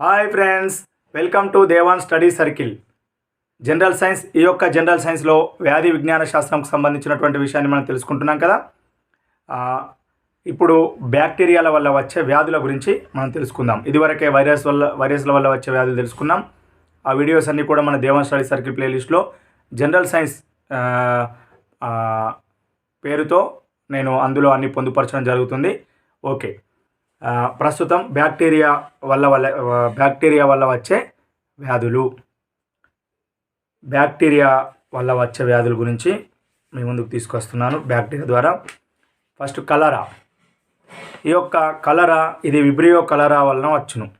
Hi friends welcome to Devan study circle. General science ఈ యొక్క general సైన్స్లో వ్యాధి విజ్ఞాన శాస్త్రంకు సంబంధించినటువంటి విషయాన్ని మనం తెలుసుకుంటున్నాం కదా. ఇప్పుడు బ్యాక్టీరియాల వల్ల వచ్చే వ్యాధుల గురించి మనం తెలుసుకుందాం. ఇదివరకే వైరస్ వల్ల వైరస్ల వల్ల వచ్చే వ్యాధులు తెలుసుకున్నాం ఆ వీడియోస్ అన్నీ కూడా మన దేవాన్ స్టడీ సర్కిల్ ప్లేలిస్ట్లో జనరల్ సైన్స్ పేరుతో నేను అందులో అన్ని పొందుపరచడం జరుగుతుంది. ఓకే. ప్రస్తుతం బ్యాక్టీరియా వల్ల వల్ల బ్యాక్టీరియా వల్ల వచ్చే వ్యాధులు. బ్యాక్టీరియా వల్ల వచ్చే వ్యాధుల గురించి మీ ముందుకు తీసుకొస్తున్నాను బ్యాక్టీరియా ద్వారా. First cholera. ఈ యొక్క కలరా ఇది విబ్రియో కలరా వలన వచ్చును.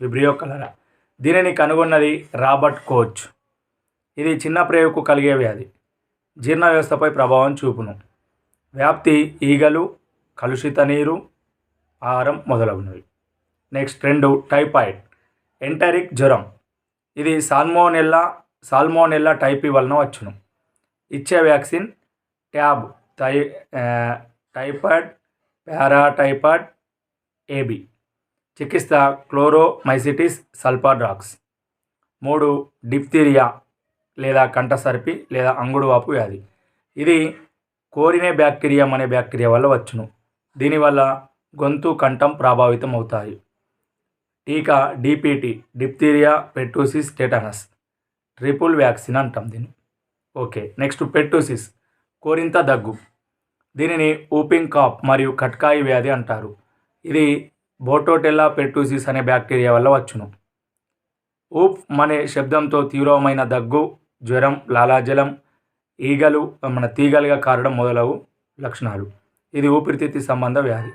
Vibrio cholera. దీనిని కనుగొన్నది రాబర్ట్ కోచ్. ఇది చిన్న ప్రేగుకు కలిగే వ్యాధి. జీర్ణ వ్యవస్థపై ప్రభావం చూపును. వ్యాప్తి ఈగలు కలుషిత నీరు ఆహారం మొదలగునవి. నెక్స్ట్ రెండు టైఫాయిడ్ ఎంటరిక్ జ్వరం. ఇది సాల్మోనెల్లా సాల్మోనెల్లా టైపీ వలన వచ్చును. ఇచ్చే వ్యాక్సిన్ ట్యాబ్ టై టైఫాయిడ్ పారాటైఫాయిడ్ ఏబి. చికిత్స క్లోరోమైసిటిస్ సల్పాడ్రాక్స్ మూడు డిప్తీరియా లేదా కంఠసర్పి లేదా అంగుడువాపు వ్యాధి. ఇది కోరినే బ్యాక్టీరియం అనే బ్యాక్టీరియా వల్ల వచ్చును. దీనివల్ల గొంతు కంఠం ప్రభావితం అవుతాయి టీకా DPT diphtheria pertussis tetanus. Triple vaccine అంటాం దీన్ని. ఓకే నెక్స్ట్ పెట్టూసిస్ కోరింత దగ్గు. దీనిని ఊపింగ్ కాప్ మరియు కట్కాయి వ్యాధి అంటారు. ఇది బోటోటెల్లా పెట్టూసిస్ అనే బ్యాక్టీరియా వల్ల వచ్చును. ఊప్ అనే శబ్దంతో తీవ్రమైన దగ్గు జ్వరం లాలాజలం ఈగలు మన తీగలుగా కారడం మొదలగు లక్షణాలు. ఇది ఊపిరితిత్తి సంబంధ వ్యాధి.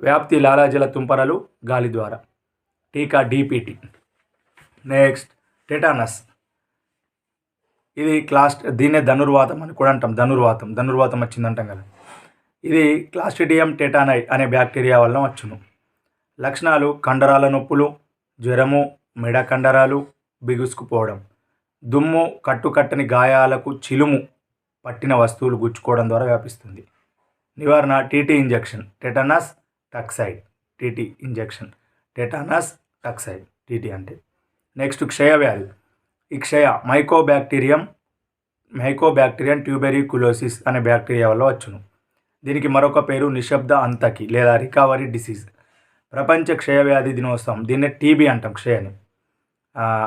వ్యాప్తి లాలాజల తుంపరలు గాలి ద్వారా. టీకా డిపిటి. Next tetanus. ఇది క్లాస్ దీన్నే ధనుర్వాతం అని కూడా అంటాం ధనుర్వాతం. ధనుర్వాతం వచ్చిందంటాం కదా. ఇది క్లాస్టిడియం టెటానై అనే బ్యాక్టీరియా వల్ల వచ్చును. లక్షణాలు కండరాల నొప్పులు జ్వరము మెడ కండరాలు బిగుసుకుపోవడం దుమ్ము కట్టుకట్టని గాయాలకు చిలుము పట్టిన వస్తువులు గుచ్చుకోవడం ద్వారా వ్యాపిస్తుంది. నివారణ TT injection. Tetanus toxoid TT injection. Tetanus toxoid TT అంటే. నెక్స్ట్ క్షయవ్యాధి ఈ క్షయ మైకోబ్యాక్టీరియం మైకోబ్యాక్టీరియం ట్యూబెరికులోసిస్ అనే బ్యాక్టీరియా వల్ల వచ్చును. దీనికి మరొక పేరు నిశ్శబ్ద అంతకి లేదా రికవరీ డిసీజ్. ప్రపంచ క్షయవ్యాధి దినోత్సవం. దీన్నే టీబీ అంటాం క్షయని.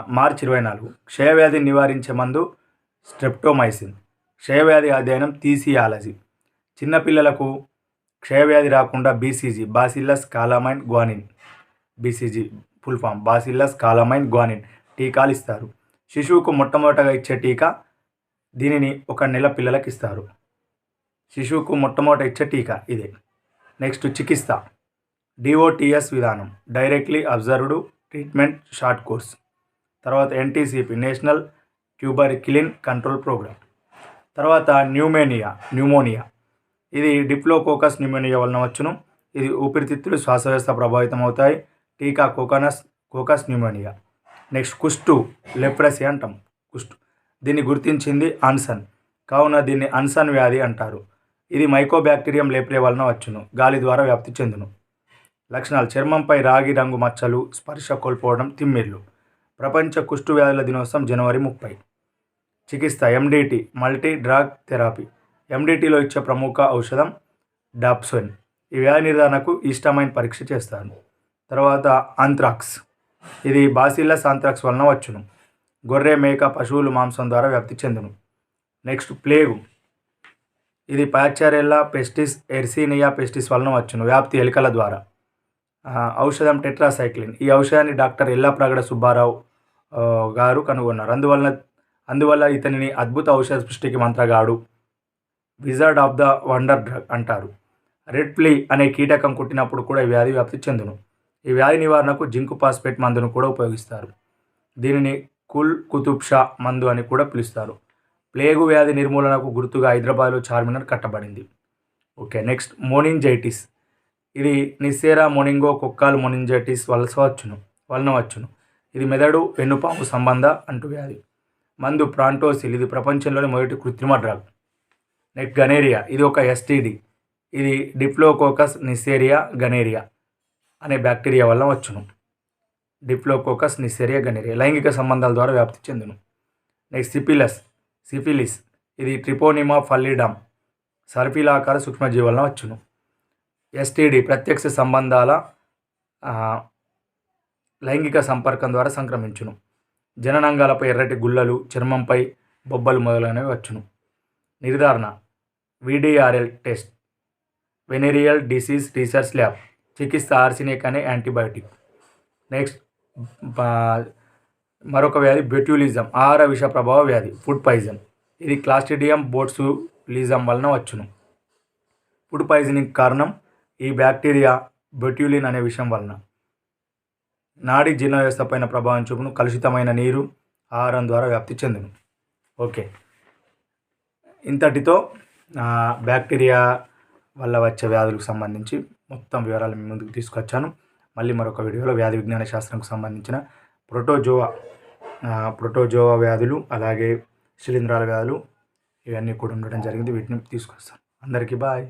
మార్చి ఇరవై నాలుగు. క్షయవ్యాధిని నివారించే మందు స్ట్రెప్టోమైసిన్. క్షయవ్యాధి అధ్యయనం తీసియాలజీ. చిన్నపిల్లలకు క్షయవ్యాధి రాకుండా BCG bacillus Calmette Guerin BCG full form bacillus Calmette Guerin టీకాలు ఇస్తారు. శిశువుకు మొట్టమొదటగా ఇచ్చే టీకా దీనిని ఒక నెల పిల్లలకు ఇస్తారు. శిశువుకు మొట్టమొదట ఇచ్చే టీకా ఇదే. నెక్స్ట్ చికిత్స. డిఓటిఎస్ విధానం. Directly observed treatment short course తర్వాత NTCP national tuberculin control programme తర్వాత న్యూమేనియా న్యూమోనియా ఇది డిప్లోకోకస్ న్యూమోనియా వలన వచ్చును. ఇది ఊపిరితిత్తులు శ్వాస వ్యవస్థ ప్రభావితం అవుతాయి టీకా కోకనస్ కోకస్ న్యూమోనియా నెక్స్ట్ కుష్టు లెప్రసీ అంటాం. కుష్టు. దీన్ని గుర్తించింది అన్సన్. కావున దీన్ని అన్సన్ వ్యాధి అంటారు. ఇది మైకోబ్యాక్టీరియం లేప్రే వలన వచ్చును. గాలి ద్వారా వ్యాప్తి చెందును. లక్షణాలు. చర్మంపై రాగి రంగు మచ్చలు స్పర్శ కోల్పోవడం తిమ్మిర్లు. ప్రపంచ కుష్టు వ్యాధుల దినోత్సవం జనవరి ముప్పై. చికిత్స ఎండిటి మల్టీ డ్రగ్ థెరపీ. ఎండిటీలో ఇచ్చే ప్రముఖ ఔషధం డాప్సోన్ ఈ వ్యాధి నిర్ధారణకు ఇష్టమైన పరీక్ష చేస్తారు. తర్వాత ఆంథ్రాక్స్ ఇది బాసిల్లస్ ఆంథ్రాక్స్ వలన వచ్చును. గొర్రె మేక పశువులు మాంసం ద్వారా వ్యాప్తి చెందును. Next plague. ఇది ప్యాచరెల్లా పెస్టిస్ ఎర్సీనియా పెస్టిస్ వలన వచ్చును వ్యాప్తి ఎలుకల ద్వారా. ఔషధం టెట్రాసైక్లిన్. ఈ ఔషధాన్ని డాక్టర్ ఎల్లాప్రగడ సుబ్బారావు గారు కనుగొన్నారు. అందువలన అందువల్ల ఇతనిని అద్భుత ఔషధ సృష్టికి మంత్రగాడు wizard of the wonder drug అంటారు. రెడ్ ప్లీ అనే కీటకం కుట్టినప్పుడు కూడా ఈ వ్యాధి వ్యాప్తి చెందును. ఈ వ్యాధి నివారణకు జింకు పాస్పేట్ మందును కూడా ఉపయోగిస్తారు. దీనిని కుల్ కుతుబ్ షా మందు అని కూడా పిలుస్తారు. ప్లేగు వ్యాధి నిర్మూలనకు గుర్తుగా హైదరాబాద్లో చార్మినార్ కట్టబడింది. Okay next meningitis. ఇది నిస్సేరా మొనింగో కుక్కాల్ మొనింజైటిస్ వలస వచ్చును వలన వచ్చును. ఇది మెదడు వెన్నుపాము సంబంధ అంటు వ్యాధి. మందు ప్రాంటోసిల్ ఇది ప్రపంచంలోని మొదటి కృత్రిమ డ్రగ్. Next gonorrhoea. ఇది ఒక ఎస్టీడీ ఇది డిప్లోకోకస్ నిస్సేరియా గనేరియా అనే బ్యాక్టీరియా వల్ల వచ్చును. డిప్లోకోకస్ నిసేరియా గనేరియా లైంగిక సంబంధాల ద్వారా వ్యాప్తి చెందును. నెక్స్ట్ సిపిలస్ సిఫిలిస్ ఇది ట్రిపోనిమా ఫల్లిడమ్ సర్పిలాకార సూక్ష్మజీవులను వచ్చును. ఎస్టీడీ ప్రత్యక్ష సంబంధాల లైంగిక సంపర్కం ద్వారా సంక్రమించును. జననాంగాలపై ఎర్రటి గుల్లలు చర్మంపై బొబ్బలు మొదలైనవి వచ్చును. నిర్ధారణ VDRL test venereal disease research lab చికిత్స ఆర్సినిక్ అనే యాంటీబయాటిక్. నెక్స్ట్ మరొక వ్యాధి బెట్యూలిజం ఆహార విష ప్రభావ వ్యాధి ఫుడ్ పాయిజన్ ఇది క్లాస్టిడియం బోట్సులిజం వలన వచ్చును. ఫుడ్ పాయిజనింగ్ కారణం ఈ బ్యాక్టీరియా బెట్యూలిన్ అనే విషయం వలన. నాడీ జీర్ణ వ్యవస్థ పైన ప్రభావం చూపును కలుషితమైన నీరు ఆహారం ద్వారా వ్యాప్తి చెందును. ఓకే ఇంతటితో బ్యాక్టీరియా వల్ల వచ్చే వ్యాధులకు సంబంధించి మొత్తం వివరాలు మీ ముందుకు తీసుకొచ్చాను. మళ్ళీ మరొక వీడియోలో వ్యాధి విజ్ఞాన శాస్త్రంకు సంబంధించిన ప్రోటోజోవా ప్రోటోజోవా వ్యాధులు అలాగే శిలీంధ్రాల వ్యాధులు ఇవన్నీ కూడా ఉండడం జరిగింది. వీటిని తీసుకొస్తాను. అందరికీ బాయ్.